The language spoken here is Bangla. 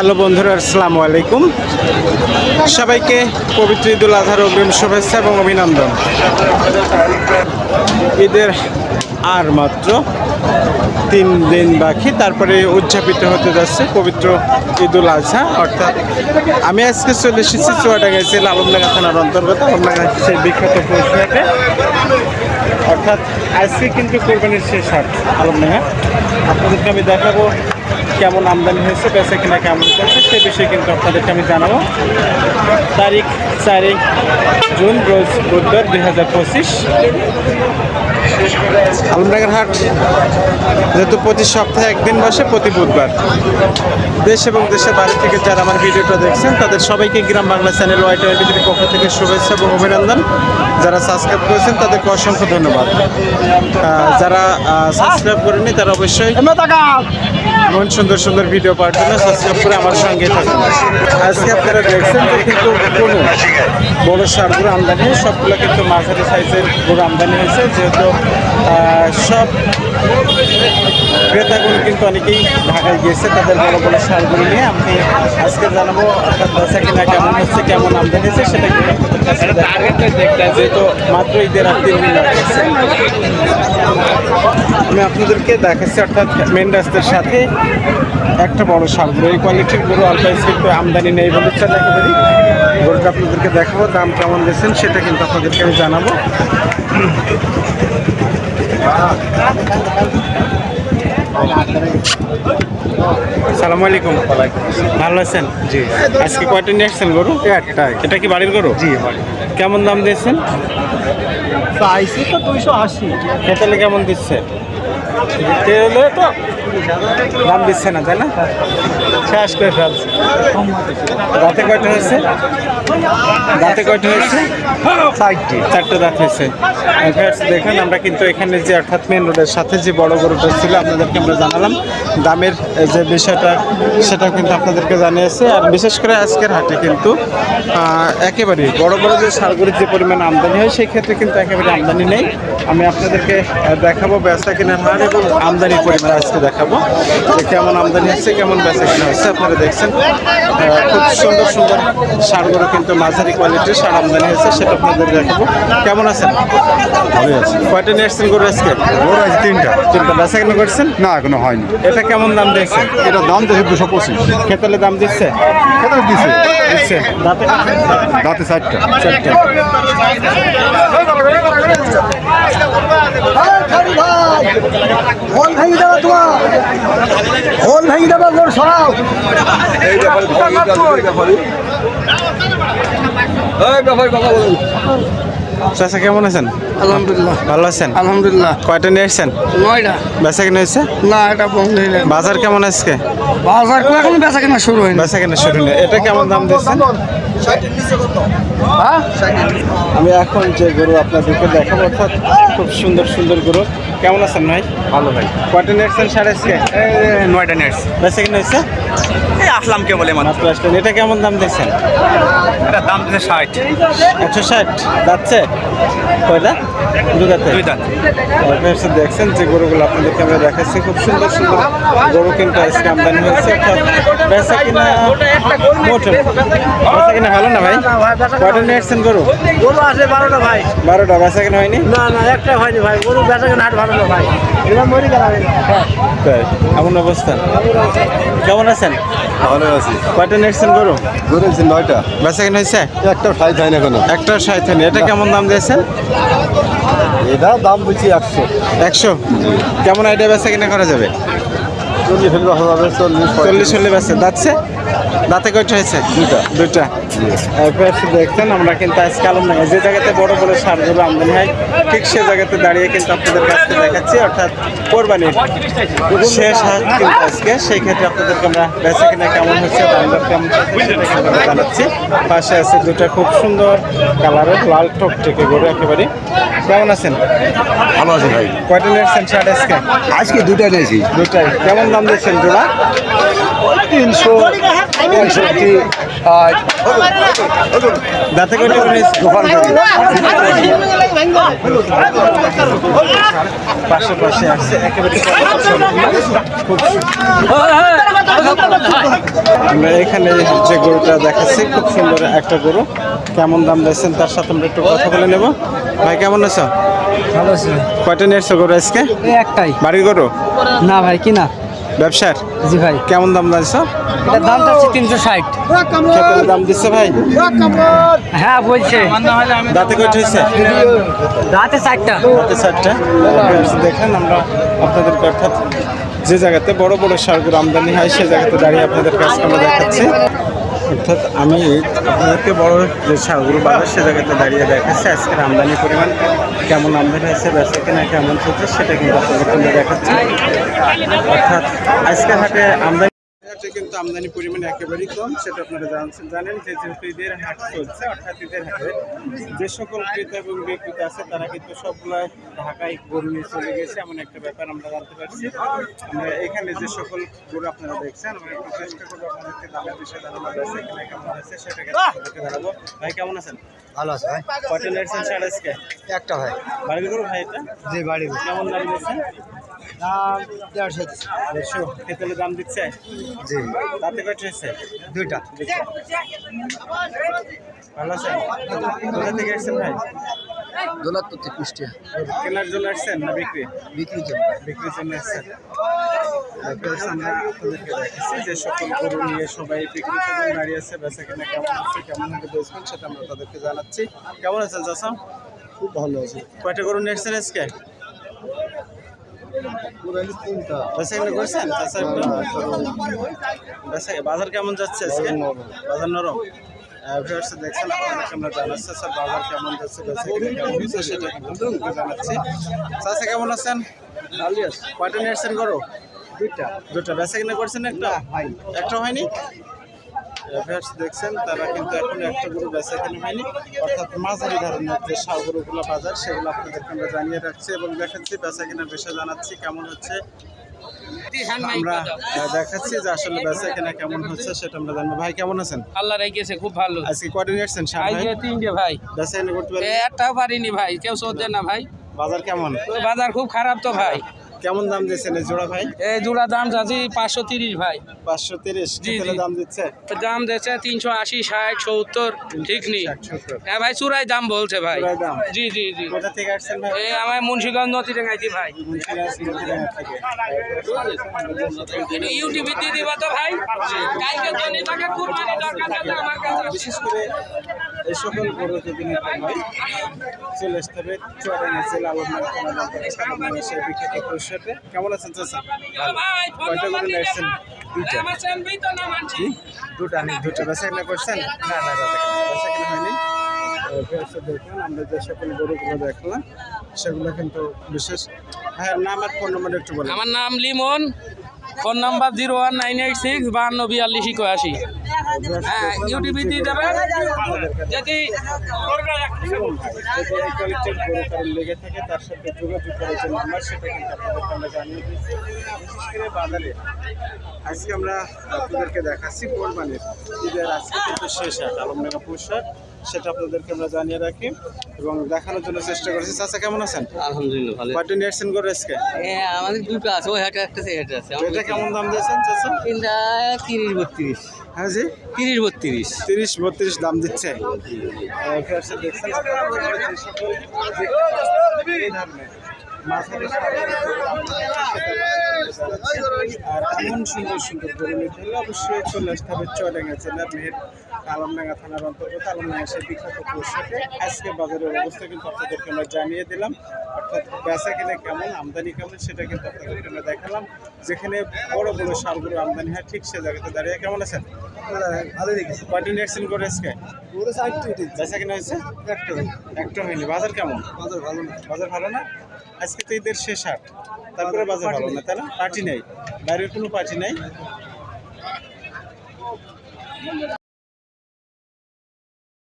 হ্যালো বন্ধুরা, আসসালামু আলাইকুম। সবাইকে পবিত্র ঈদুল আজহার অগ্রিম শুভেচ্ছা এবং অভিনন্দন। ঈদের আর মাত্র তিন দিন বাকি, তারপরে উদযাপিত হতে যাচ্ছে পবিত্র ঈদুল আজহা। অর্থাৎ আমি আজকে চলে এসেছি চুয়াডাঙ্গা জেল আলমডাঙ্গা থানার অন্তর্গত, আলমডাঙ্গা সেই বিখ্যাত পৌষহাটে। অর্থাৎ আজকে কিন্তু কোরবানির শেষ হাট আলমডাঙ্গা। আপনাদেরকে আমি দেখাবো কেমন আমদানি হয়েছে, বেচা কিনা কেমন চলছে, সে বিষয়ে কিন্তু আপনাদেরকে আমি জানাব। তারিখ চারিখ জুন, রোজ বুধবার দুই হাজার পঁচিশ। আলমডাঙ্গার হাট যেহেতু প্রতি সপ্তাহে একদিন বসে, প্রতি বুধবার। দেশ এবং দেশের বাইরে থেকে যারা আমার ভিডিওটা দেখছেন, তাদের সবাইকে গ্রাম বাংলা চ্যানেল ওয়াই টোয়েন্টির পক্ষ থেকে শুভেচ্ছা এবং অভিনন্দন। যারা সাবস্ক্রাইব করেছেন, তাদেরকে অসংখ্য ধন্যবাদ। যারা সাবস্ক্রাইব করেনি তারা অবশ্যই এমন সুন্দর সুন্দর ভিডিও পাওয়ার জন্য সাবস্ক্রাইব করে আমার সঙ্গে থাকুন। আজকে আপনারা দেখছেন যে কিন্তু কোনো বড় সারগুলো আমদানি সবগুলো কিন্তু মাঝারি সাইজের গরু আমদানি হয়েছে। যেহেতু uh, shop. ক্রেতাগুলো কিন্তু অনেকেই ঢাকায় গিয়েছে তাদের বড় বড় সারগুলো নিয়ে আমি আজকে জানাব অর্থাৎ বেচা কিনা কেমন হচ্ছে কেমন আমদানি হচ্ছে সেটা কিন্তু দেখাবো। যেহেতু মাত্র ঈদের আর তিন দিন আমি আপনাদেরকে দেখাচ্ছি অর্থাৎ মেন রাস্তার সাথে একটা বড় সার গরু এই কোয়ালিটির গরু অল্প কিন্তু আমদানি নেই বলে চাল একেবারেই গরুটা আপনাদেরকে দেখাবো দাম কেমন দিয়েছেন সেটা কিন্তু আপনাদেরকে আমি জানাব। সালাম আলাইকুম। ভালো আছেন? জি। আজকে কয়টা নিয়ে আসছেন গরু? একটাই এটা কি বাড়ির গরু? জি কেমন দাম দিয়েছেন? চাইছি তো দুইশো আশি। খেতালে কেমন দিচ্ছে? দিতে হলে তো? দাম দিচ্ছে না তাই না? শেষ করে ফেলছে। দাঁতে কয়টা হয়েছে? দাঁতে কয়টা হয়েছে? চারটি। চারটে দাঁত হয়েছে। দেখেন আমরা কিন্তু এখানে যে অর্থাৎ মেন রোডের সাথে যে বড় গরুটা ছিল আপনাদেরকে আমরা জানালাম। দামের যে বিষয়টা সেটা কিন্তু আপনাদেরকে জানিয়েছে। আর বিশেষ করে আজকের হাটে কিন্তু একেবারে বড় বড় যে সারগুলির যে পরিমাণ আমদানি হয় সেই ক্ষেত্রে কিন্তু একেবারে আমদানি নেই। আমি আপনাদেরকে দেখাবো বেচা কেনার হার এবং আমদানির পরিমাণ আজকে দেখাবো। কেমন আমদানি হচ্ছে কেমন বেচা কেনা হচ্ছে আপনারা দেখছেন। খুব সুন্দর সুন্দর সারগুলো কিন্তু মাঝারি কোয়ালিটির সার আমদানি হয়েছে সেটা আপনাদের দেখাবো। কেমন আছেন? ভালোই আছে। কয়টা নিয়ে আসছেন গরু আজকে? ওর আছে তিনটা। তিনটা বেচা কেনা করছেন? না এখনও হয়নি। এটা কেমন দাম দিয়েছে এটা দাম দেখে দুশো পঁচিশ। খেতালে দাম দিচ্ছে? কত দিছে দিচ্ছে। দাঁতে? দাঁতে চারটা। চারটে। হল ভেঙে দেবো তোমার। হল ভেঙে দেবো সরাও। কেমন আছেন? আলহামদুলিল্লাহ। ভালো আছেন? আলহামদুলিল্লাহ। কয়টা নিয়ে আসছেন? নয়টা। বেচা কেনা হয়েছে? না এটা বন্ধ হয়ে বাজার কেমন আজকে? বাজার এখন বেচা কেনা শুরু হয়নি। বেচা কেনা শুরু নেই এটা কেমন দাম দিচ্ছেন হ্যাঁ? আমি এখন যে গরু আপনাদেরকে দেখাবো অর্থাৎ খুব সুন্দর সুন্দর গরু। কেমন আছেন ভাই? ভালো ভাই। কয়টা নিয়ে আসছেন সাড়ে নয়টা নেটস বেসে কিনে হয়েছে? আসলাম কে বলে মাত্র? আসলেন। এটা কেমন দাম দিচ্ছেন? এটা দাম দিচ্ছে ষাট। একশো ষাট? যাচ্ছে? কয়টা? দু দাঁতে দুই দেখছেন যে গরুগুলো আপনাদেরকে আমরা দেখাচ্ছি। খুব সুন্দর সুন্দর গরু কিন্তু আজকে আমদানি হয়েছে। অর্থাৎ বেচা কিনা মোটে বেচা কিনা ভালো না ভাই? কয়টা নিয়ে আসছেন গরু? গরু আছে বারোটা ভাই। বারোটা। বেচা কিনা হয়নি? না না একটা হয়নি ভাই। গরু বেচা কেনা হাট ভালো না ভাই। এবার মরি গেলাম তাই? এমন অবস্থা। কেমন আছেন? ভালো আছি। কয়টা নিয়ে আসছেন গরু ধরেছি নয়টা। বেচা কিনা হয়েছে? একটা ফাইভ না কোনো একটা ষাট হয়নি। এটা কেমন দাম দিয়েছেন? এটা দাম বুঝছি একশো। একশো? কেমন আইডিয়া বেচা কিনা করা যাবে? চল্লিশ হলে চল্লিশ চল্লিশ হলে বেচে দাঁতছে দাঁতে কয়টা হয়েছে? দুটা দুটা দেখছেন আমরা কিন্তু আজকে আলম যে জায়গাতে বড় বড় সারগুলো আমদানি হয় ঠিক সে জায়গাতে দাঁড়িয়ে কিন্তু আপনাদের কাছে দেখাচ্ছি অর্থাৎ কোরবানির শেষ হাট কিন্তু আজকে। সেই ক্ষেত্রে আপনাদেরকে আমরা বেচা কিনা কেমন হচ্ছে দাম দর কেমন আমরা জানাচ্ছি। পাশে আছে দুটা খুব সুন্দর কালারের লাল টক থেকে গরু একেবারে। কেমন আছেন? ভালো আছে ভাই। কয়টা নিয়েছেন শার্ট আজকে? আজকে দুটা নিয়েছি। দুটাই। কেমন দাম দিচ্ছেন জোড়া? তিনশো পঁয়ষট্টি? দোকান করি পাশে পাশে আসছে একেবারে আমরা এখানে যে গরুটা দেখাচ্ছি খুব সুন্দর একটা গরু। কেমন দাম দিয়েছেন তার সাথে আমরা একটু কথা বলে নেব। ভাই কেমন আছো? ভালো আছে। কয়টা নিয়ে এসছো গরু আজকে? একটাই। বাড়ির গরু? না ভাই কিনা? ব্যবসার? জি ভাই। কেমন দাম দিয়েছ এটা দাম হচ্ছে তিনশো ষাট। খেতে দাম দিচ্ছে ভাই? হ্যাঁ বলছে। দাঁতে কয়টা হয়েছে? দাঁতে চারটা। দাঁতে চারটা? দেখেন আমরা আপনাদেরকে অর্থাৎ যে জায়গাতে বড় বড় সারগুলো আমদানি হয় সে জায়গাতে দাঁড়িয়ে আপনাদের কাছে আমরা দেখাচ্ছি। অর্থাৎ আমি আপনাদেরকে বড় যে সাগর বাজার সে জায়গাতে দাঁড়িয়ে দেখাচ্ছি। আজকের আমদানি পরিমাণ কেমন, আমদানি হয়েছে, বেচা কিনা কেমন চলছে, সেটা কিন্তু আপনাদের দেখাচ্ছি। অর্থাৎ আজকের হাটে আমদানি হাটে কিন্তু আমদানি পরিমাণ একেবারেই কম সেটা আপনারা জানছেন জানেন যে যেহেতু ঈদের হাট চলছে অর্থাৎ ঈদের হাটে যে সকল ক্রেতা এবং বিক্রেতা আছে তারা কিন্তু সবগুলো ঢাকায় গরু নিয়ে চলে গেছে এমন একটা ব্যাপার আমরা জানতে পারছি। আমরা এখানে যে সকল গরু আপনারা দেখছেন আমরা একটু চেষ্টা করব আপনাদেরকে দামের বিষয়ে জানানো যাচ্ছে এখানে কেমন আছে সেটাকে জানাব। ভাই কেমন আছেন? ভালো আছে ভাই। আজকে? একটা ভাই। বাড়ির গরু ভাই এটা? জি বাড়ি কেমন দাম দিচ্ছেন? দাম দেড়শো দেড়শো খেতে দাম দিচ্ছে? জি। তাতে কয়টা হয়েছে? দুইটা। ভালো আছেন? কোথা থেকে আসছেন ভাই? দোলাত্তর থেকে কুষ্টিয়া। কেনার জন্য আসছেন না বিক্রি? বিক্রির জন্য। বিক্রির জন্য আসছেন। তারপরে আমরা আপনাদেরকে দেখাচ্ছি যে সকল গরু নিয়ে সবাই জন্য দাঁড়িয়ে আছে বেচা কেনা কেমন হচ্ছে কেমন হবে সেটা আমরা তাদেরকে জানাচ্ছি। কেমন আছেন চাষা খুব ভালো আছে। কয়টা গরু নিয়ে আজকে? করছেন? বাজার কেমন যাচ্ছে আজকে? বাজার নরম? ভিউয়ার্স দেখছেন আপনাদেরকে আমরা জানাচ্ছি স্যার বাজার কেমন যাচ্ছে? কেমন সেটা কিন্তু জানাচ্ছি। চাষা কেমন আছেন? কয়টা দুইটা। দুটো কিনা করছেন একটা? একটা হয়নি? ভিউয়ার্স দেখছেন তারা কিন্তু এখন একটা গরু বেচা কিনা হয়নি। অর্থাৎ মাঝারি ধরনের যে সার গরুগুলো বাজার সেগুলো আপনাদেরকে আমরা জানিয়ে রাখছি এবং দেখাচ্ছি বেচা কিনার বিষয়ে জানাচ্ছি কেমন হচ্ছে। আমরা দেখাচ্ছি যে আসলে বেচা কিনা কেমন হচ্ছে সেটা আমরা জানব। ভাই কেমন আছেন? আল্লাহ রেখেছে খুব ভালো। আজকে কয়টা নিয়ে ভাই আজকে তিনটে ভাই। বেচা কিনা করতে এ একটাও পারিনি ভাই। কেউ না ভাই। বাজার কেমন? বাজার খুব খারাপ তো ভাই। কেমন দাম দিচ্ছেন এই জোড়া ভাই? এই জোড়া দাম চাচ্ছি পাঁচশো তিরিশ ভাই। পাঁচশো তিরিশ। জি। দাম দিচ্ছে? দাম দিচ্ছে তিনশো আশি ষাট সত্তর ঠিক নেই হ্যাঁ ভাই চূড়াই দাম বলছে ভাই। জি জি জি। কোথা থেকে আসছেন ভাই? এই আমার মুন্সিগঞ্জ নদী ভাই। ইউটিউবে দিয়ে দিবা তো ভাই। কালকে জন্য টাকা কুরবানি দরকার আমার কাছে বিশেষ করে সকল গরু যদি নিতে হয় কেমন আছেন চাচা? কয়টা তো না মানছি দুটা দুটো। বেচা কিনা করছেন? না যে সকল গরুগুলো দেখলাম, সেগুলো কিন্তু বিশেষ। হ্যাঁ নাম আর ফোন আমার নাম Limon, phone number zero one nine eight six বাহান্ন বিয়াল্লিশ একাশি হ্যাঁ ইউটিউবে দিয়ে দেবেন যদি তার সাথে যোগাযোগ নাম্বার সেটা আমরা বাজারে আজকে আমরা আপনাদেরকে দেখাচ্ছি কোরবানির ঈদের আজকে কিন্তু শেষ হাট আলমডাঙ্গা হাট সেটা আপনাদেরকে আমরা জানিয়ে রাখি এবং দেখানোর জন্য চেষ্টা করেছি। চাচা কেমন আছেন? আলহামদুলিল্লাহ ভালো। কয়টা নিয়েছেন করে আজকে আমাদের দুটো আছে ওই হাটে একটা আছে। এটা কেমন দাম দিয়েছেন চাচা? তিনটা তিরিশ বত্রিশ। হ্যাঁ জি। তিরিশ বত্রিশ। তিরিশ বত্রিশ দাম দিচ্ছে। দেখছেন আর এমন সুন্দর সুন্দর গরু নিতে হলে অবশ্যই চলে আসতে হবে চুয়াডাঙ্গা জেলার মেহের আলমডাঙ্গা থানার অন্তর্গত আলমডাঙ্গা সেই বিখ্যাত পোশাকে। আজকে বাজারের অবস্থা কিন্তু আপনাদেরকে আমরা জানিয়ে দিলাম অর্থাৎ বেচা কিনে কেমন আমদানি কেমন সেটা কিন্তু আপনাদেরকে আমরা দেখালাম। যেখানে বড় বড় সারগুলো আমদানি হয় ঠিক সে জায়গাতে দাঁড়িয়ে কেমন আছেন? ভালো লেগেছে কয়টি নিয়েছেন করে আজকে? বেচা কিনা হয়েছে? একটা একটা হয়নি। বাজার কেমন? বাজার ভালো না। বাজার ভালো না? আজকে তো ঈদের শেষ হাট। তারপরে বাজার ভালো না তাই না? পার্টি নেই। বাইরের কোনো পার্টি নেই?